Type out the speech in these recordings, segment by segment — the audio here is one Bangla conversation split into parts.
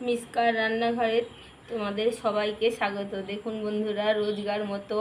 মিসকার রান্নাঘরে তোমাদের সবাইকে স্বাগত। দেখুন বন্ধুরা, রোজগার মতো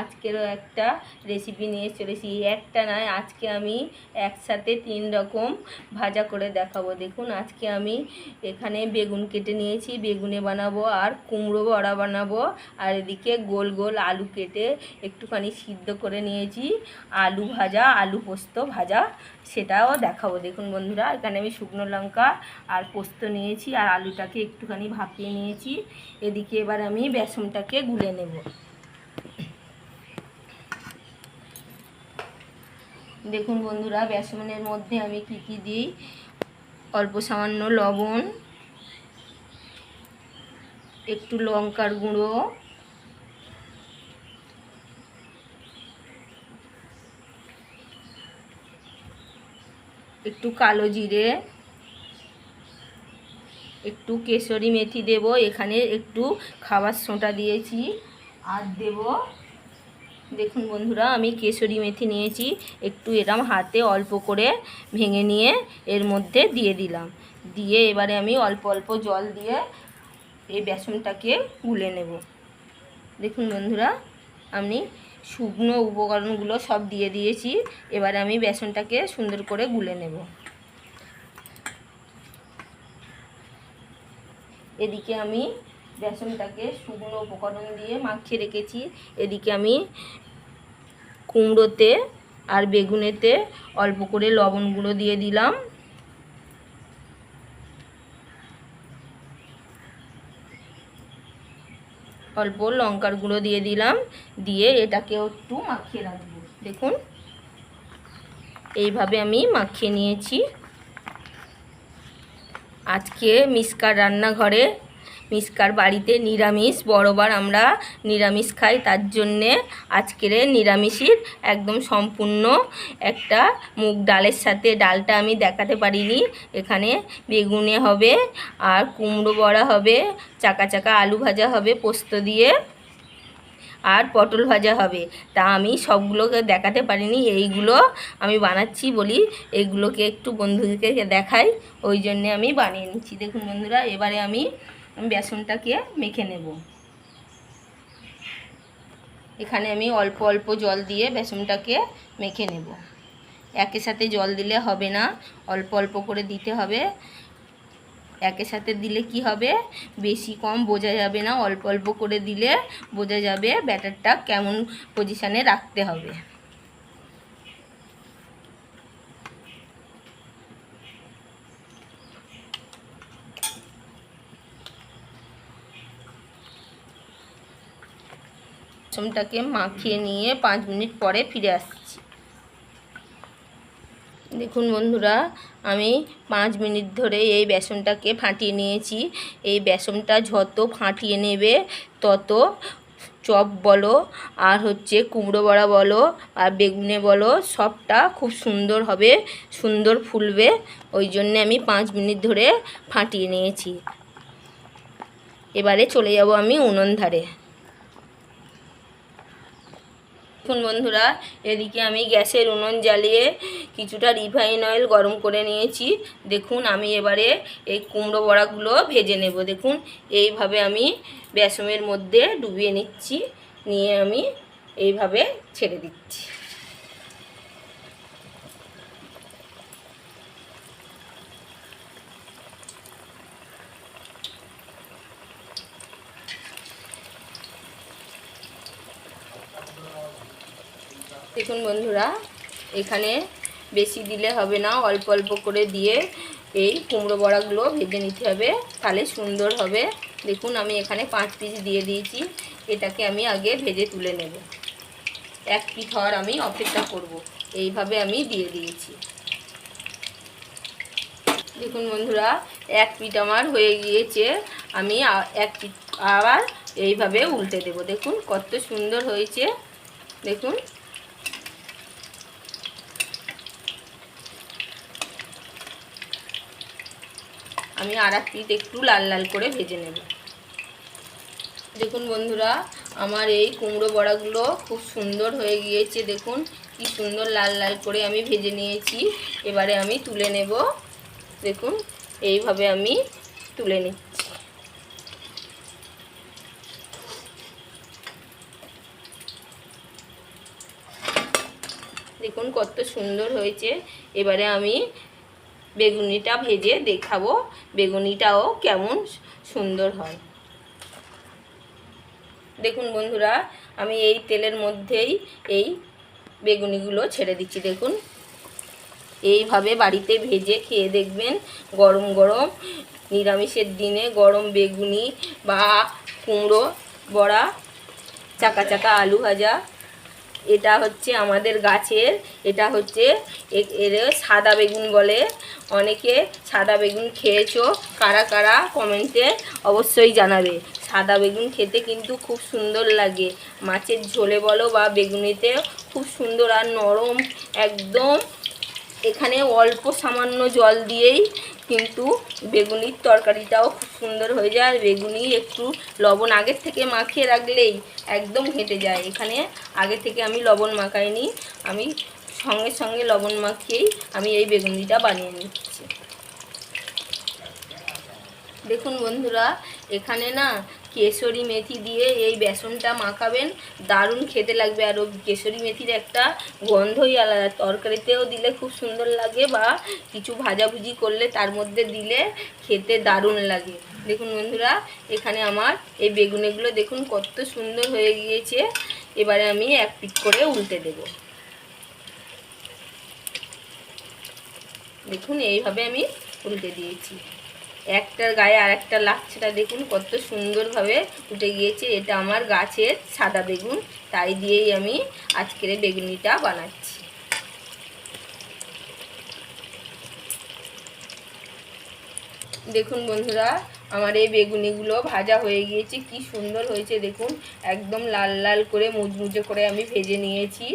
আজকেরও একটা রেসিপি নিয়ে চলেছি। একটা নয়, আজকে আমি একসাথে তিন রকম ভাজা করে দেখাবো। দেখুন, আজকে আমি এখানে বেগুন কেটে নিয়েছি। বেগুনে বানাবো আর কুমড়ো বড়া বানাবো। আর এদিকে গোল গোল আলু কেটে একটুখানি সিদ্ধ করে নিয়েছি। আলু ভাজা, আলু পোস্ত ভাজা, সেটাও দেখাবো। দেখুন বন্ধুরা, এখানে আমি শুকনো লঙ্কা আর পোস্ত নিয়েছি আর আলুটাকে একটুখানি ভাপিয়ে নিয়েছি। এদিকে এবার আমি বেসনটাকে গুলে নেব। দেখুন বন্ধুরা, বেসনের মধ্যে আমি কি কি দিই? অল্প সামান্য লবণ, একটু লঙ্কার গুঁড়ো, একটু কালো জিরে একটু কেশরি মেথি দেব, এখানে একটু খাবার সোঁটা দিয়েছি। আর দেব, দেখুন বন্ধুরা, আমি কেশরি মেথি নিয়েছি, একটু এরম হাতে অল্প করে ভেঙে নিয়ে এর মধ্যে দিয়ে দিলাম। দিয়ে এবারে আমি অল্প অল্প জল দিয়ে এই বেসনটাকে গুলে নেব। দেখুন বন্ধুরা, আমি শুকনো উপকরণগুলো সব দিয়ে দিয়েছি, এবারে আমি বেসনটাকে সুন্দর করে গুলে নেব। এদিকে আমি বেসনটাকে শুকনো উপকরণ দিয়ে মাখিয়ে রেখেছি। এদিকে আমি কুমড়োতে আর বেগুনেতে অল্প করে লবণ গুঁড়ো দিয়ে দিলাম। অল্প লঙ্কার গুঁড়ো দিয়ে দিলাম। দিয়ে এটাকেও একটু মাখিয়ে রাখব। দেখুন, এইভাবে আমি মাখিয়ে নিয়েছি। আজকে মিসকার রান্নাঘরে, মিসকার বাড়িতে নিরামিষ, বড়বার আমরা নিরামিষ খাই, তার জন্যে আজকের নিরামিষের একদম সম্পূর্ণ একটা মুগ ডালের সাথে ডালটা আমি দেখাতে পারিনি। এখানে বেগুনে হবে আর কুমড়ো বড়া হবে, চাকা চাকা আলু ভাজা হবে পোস্ত দিয়ে। আর পটল ভাজা হবে। তা আমি সবগুলোকে দেখাতে পারিনি, এইগুলো আমি বানাচ্ছি বলি, এইগুলোকে একটু বন্ধুদেরকে দেখাই, ওই জন্যে আমি বানিয়ে নিচ্ছি। দেখুন বন্ধুরা, এবারে আমি বেসনটাকে মেখে নেব। এখানে আমি অল্প অল্প জল দিয়ে বেসনটাকে মেখে নেব। একের সাথে জল দিলে হবে না, অল্প অল্প করে দিতে হবে। একের সাথে দিলে কি হবে? বেশি কম বোঝা যাবে না, অল্প অল্প করে দিলে বোঝা যাবে ব্যাটারটা কেমন পজিশানে রাখতে হবে। বেসনটাকে মাখিয়ে নিয়ে পাঁচ মিনিট পরে ফিরে আসছি। দেখুন বন্ধুরা, আমি পাঁচ মিনিট ধরে এই বেসনটাকে ফাটিয়ে নিয়েছি। এই বেসনটা যত ফাটিয়ে নেবে, তত চপ বলো, আর হচ্ছে কুমড়ো বড়া বলো, আর বেগুনে বলো, সবটা খুব সুন্দর হবে, সুন্দর ফুলবে। ওই জন্যে আমি পাঁচ মিনিট ধরে ফাটিয়ে নিয়েছি। এবারে চলে যাব আমি উনুন ধারে। দেখুন বন্ধুরা, এদিকে আমি গ্যাসের উনুন জ্বালিয়ে কিছুটা রিফাইন অয়েল গরম করে নিয়েছি। দেখুন, আমি এবারে এই কুমড়ো বড়াগুলো ভেজে নেব। দেখুন, এইভাবে আমি বেসমের মধ্যে ডুবিয়ে নিচ্ছি, নিয়ে আমি এইভাবে ছেড়ে দিচ্ছি। দেখুন বন্ধুরা, এখানে বেশি দিলে হবে না, অল্প অল্প করে দিয়ে এই কুমড়ো বড়াগুলো ভেজে নিতে হবে, তাহলে সুন্দর হবে। দেখুন, আমি এখানে পাঁচ পিস দিয়ে দিয়েছি, এটাকে আমি আগে ভেজে তুলে নেব। এক পিঠ হওয়ার আমি অপেক্ষা করব, এইভাবে আমি দিয়ে দিয়েছি। দেখুন বন্ধুরা, এক পিঠ আমার হয়ে গিয়েছে, আমি এক পিঠ আবার এইভাবে উল্টে দেব। দেখুন, কত সুন্দর হয়েছে। দেখুন আমি আর এক পিঠ একটু লাল লাল করে ভেজে নেব। দেখুন বন্ধুরা, আমার এই কুমড়ো বড়াগুলো খুব সুন্দর হয়ে গিয়েছে। দেখুন, কি সুন্দর লাল লাল করে আমি ভেজে নিয়েছি। এবারে আমি তুলে নেব। দেখুন, এইভাবে আমি তুলে নিচ্ছি। দেখুন, কত সুন্দর হয়েছে। এবারে আমি বেগুনিটা ভেজে দেখাবো। বেগুনিটাও কেমন সুন্দর হয়। দেখুন বন্ধুরা, আমি এই তেলের মধ্যেই এই বেগুনিগুলো ছেড়ে দিচ্ছি। দেখুন, এইভাবে বাড়িতে ভেজে খেয়ে দেখবেন গরম গরম নিরামিষের দিনে গরম বেগুনি বা কুমড়ো বড়া, চাকা চাকা আলু ভাজা এটা হচ্ছে আমাদের গাছের, এটা হচ্ছে এর সাদা বেগুন বলে। অনেকে সাদা বেগুন খেয়েছো, কারা কারা কমেন্টে অবশ্যই জানাবে। সাদা বেগুন খেতে কিন্তু খুব সুন্দর লাগে। মাছের ঝোলে বলো বা বেগুনিতে খুব সুন্দর আর নরম, একদম এখানে অল্প সামান্য জল দিয়েই কিন্তু বেগুনির তরকারিটাও খুব সুন্দর হয়ে যায়। আর বেগুনি একটু লবণ আগের থেকে মাখিয়ে রাখলেই একদম হেঁটে যায়। এখানে আগে থেকে আমি লবণ মাখাইনি। আমি সঙ্গে সঙ্গে লবণ মাখিয়েই আমি এই বেগুনিটা বানিয়ে নিচ্ছি। দেখুন বন্ধুরা, এখানে না কেশরি মেথি দিয়ে এই বেসনটা মাখাবেন, দারুণ খেতে লাগবে। আর কেশরি মেথির একটা গন্ধই আলাদা, তরকারিতেও দিলে খুব সুন্দর লাগে বা কিছু ভাজাভুজি করলে তার মধ্যে দিলে খেতে দারুণ লাগে। দেখুন বন্ধুরা, এখানে আমার এই বেগুনেগুলো দেখুন কত সুন্দর হয়ে গিয়েছে। এবারে আমি এক পিট করে উল্টে দেবো। দেখুন, এইভাবে আমি উল্টে দিয়েছি। একটার গায়ে আর একটা লাগছেটা দেখুন কত সুন্দরভাবে উঠে গিয়েছে। এটা আমার গাছের সাদা বেগুন, তাই দিয়েই আমি আজকের বেগুনিটা বানাচ্ছি। দেখুন বন্ধুরা আমার এই বেগুনিগুলো ভাজা হয়ে গিয়েছে, কি সুন্দর হয়েছে দেখুন। একদম লাল লাল করে মুচমুচে করে আমি ভেজে নিয়েছি।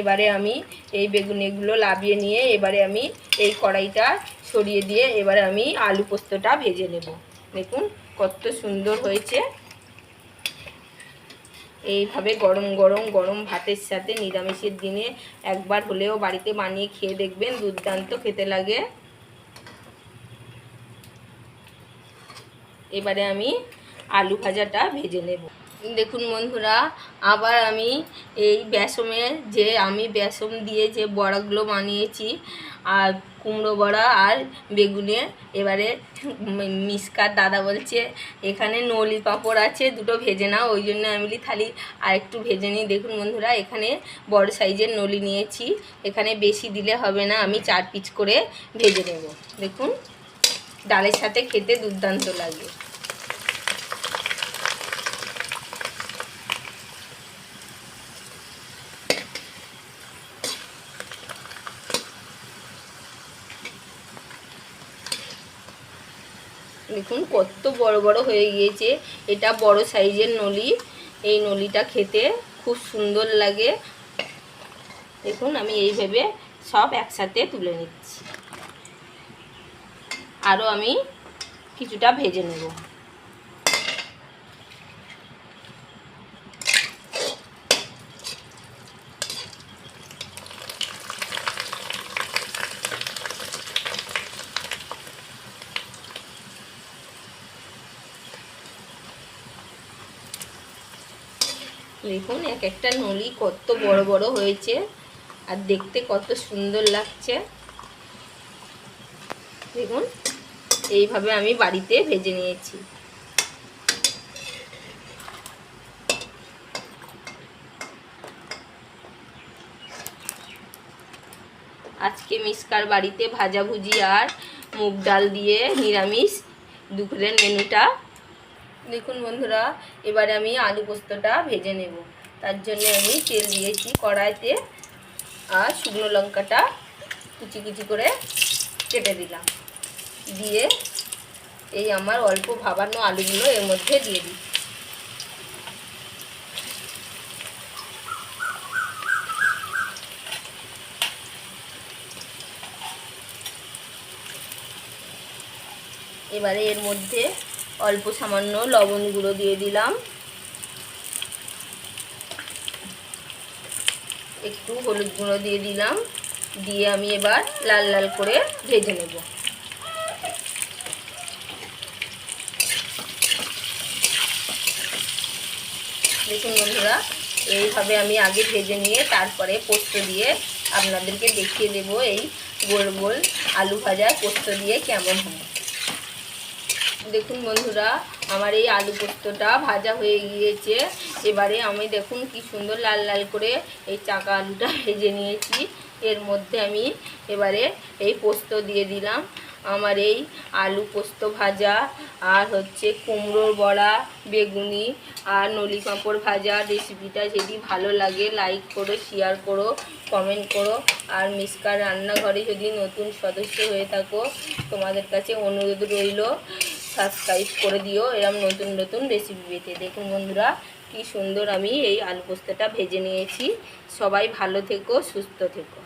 এবারে আমি এই বেগুনিগুলো লাবিয়ে নিয়ে এবারে আমি এই কড়াইটা সরিয়ে দিয়ে এবারে আমি আলু পোস্তটা ভেজে নেব। দেখুন কত সুন্দর হয়েছে। এইভাবে গরম গরম গরম ভাতের সাথে নিরামিষের দিনে একবার হলেও বাড়িতে বানিয়ে খেয়ে দেখবেন, দুর্দান্ত খেতে লাগে। এবারে আমি আলু ভাজাটা ভেজে নেব। দেখুন বন্ধুরা, আবার আমি এই বেসমের যে আমি বেসম দিয়ে যে বড়াগুলো বানিয়েছি, আর কুমড়ো বড়া আর বেগুনে, এবারে মিসকার দাদা বলছে, এখানে নলি পাঁপড় আছে, দুটো ভেজে নাও, ওই জন্য আমি থালি আর একটু ভেজে নিই। দেখুন বন্ধুরা, এখানে বড় সাইজের নলি নিয়েছি, এখানে বেশি দিলে হবে না, আমি চার পিচ করে ভেজে নেব। দেখুন, ডালের সাথে খেতে দুর্দান্ত লাগে। দেখুন, কত বড় বড় হয়ে গিয়েছে। এটা বড় সাইজের নলি। এই নলিটা খেতে খুব সুন্দর লাগে। দেখুন, আমি এইভাবে সব একসাথে তুলে নিচ্ছি। আরও আমি কিছুটা ভেজে নেব। দেখুন, এক একটা নলি কত বড় বড় হয়েছে আর দেখতে কত সুন্দর লাগছে। দেখুন, এইভাবে আমি বাড়িতে ভেজে নিয়েছি। আজকে মিসকার বাড়িতে ভাজাভুজি আর মুগ ডাল দিয়ে নিরামিষ দুপুরের মেনুটা দেখুন বন্ধুরা, এবারে আমি আলু পোস্তটা ভেজে নেব। তার জন্য আমি তেল দিয়েছি কড়াইতে, আর শুকনো লঙ্কাটা কুচি কুচি করে কেটে দিলাম। দিয়ে এই আমার অল্প ভাবানো আলুগুলো এর মধ্যে দিয়ে দিই এবারে এর মধ্যে অল্প সামান্য লবণ গুঁড়ো দিয়ে দিলাম। একটু হলুদ গুঁড়ো দিয়ে দিলাম। দিয়ে আমি এবার লাল লাল করে ভেজে নেব। দেখুন বন্ধুরা, এইভাবে আমি আগে ভেজে নিয়ে তারপরে পোস্ত দিয়ে আপনাদেরকে দেখিয়ে দেবো এই গোল গোল আলু ভাজা পোস্ত দিয়ে কেমন হয়। দেখুন বন্ধুরা, আমার এই আলু পোস্তটা ভাজা হয়ে গিয়েছে। এবারে আমি দেখুন কি সুন্দর লাল লাল করে এই চাকা আলুটা ভেজে নিয়েছি। এর মধ্যে আমি এবারে এই পোস্ত দিয়ে দিলাম। আমার এই আলু পোস্ত ভাজা, আর হচ্ছে কুমড়োর বড়া, বেগুনি, আর নলি পাঁপড় ভাজা রেসিপিটা যদি ভালো লাগে লাইক করো শেয়ার করো কমেন্ট করো। আর মিসকার রান্নাঘরে যদি নতুন সদস্য হয়ে থাকো, তোমাদের কাছে অনুরোধ রইল। সাবস্ক্রাইব করে দিও, এরম নতুন নতুন রেসিপি পেতে। দেখুন বন্ধুরা, কি সুন্দর আমি এই আলু পোস্তটা ভেজে নিয়েছি। সবাই ভালো থেকো, সুস্থ থেকো।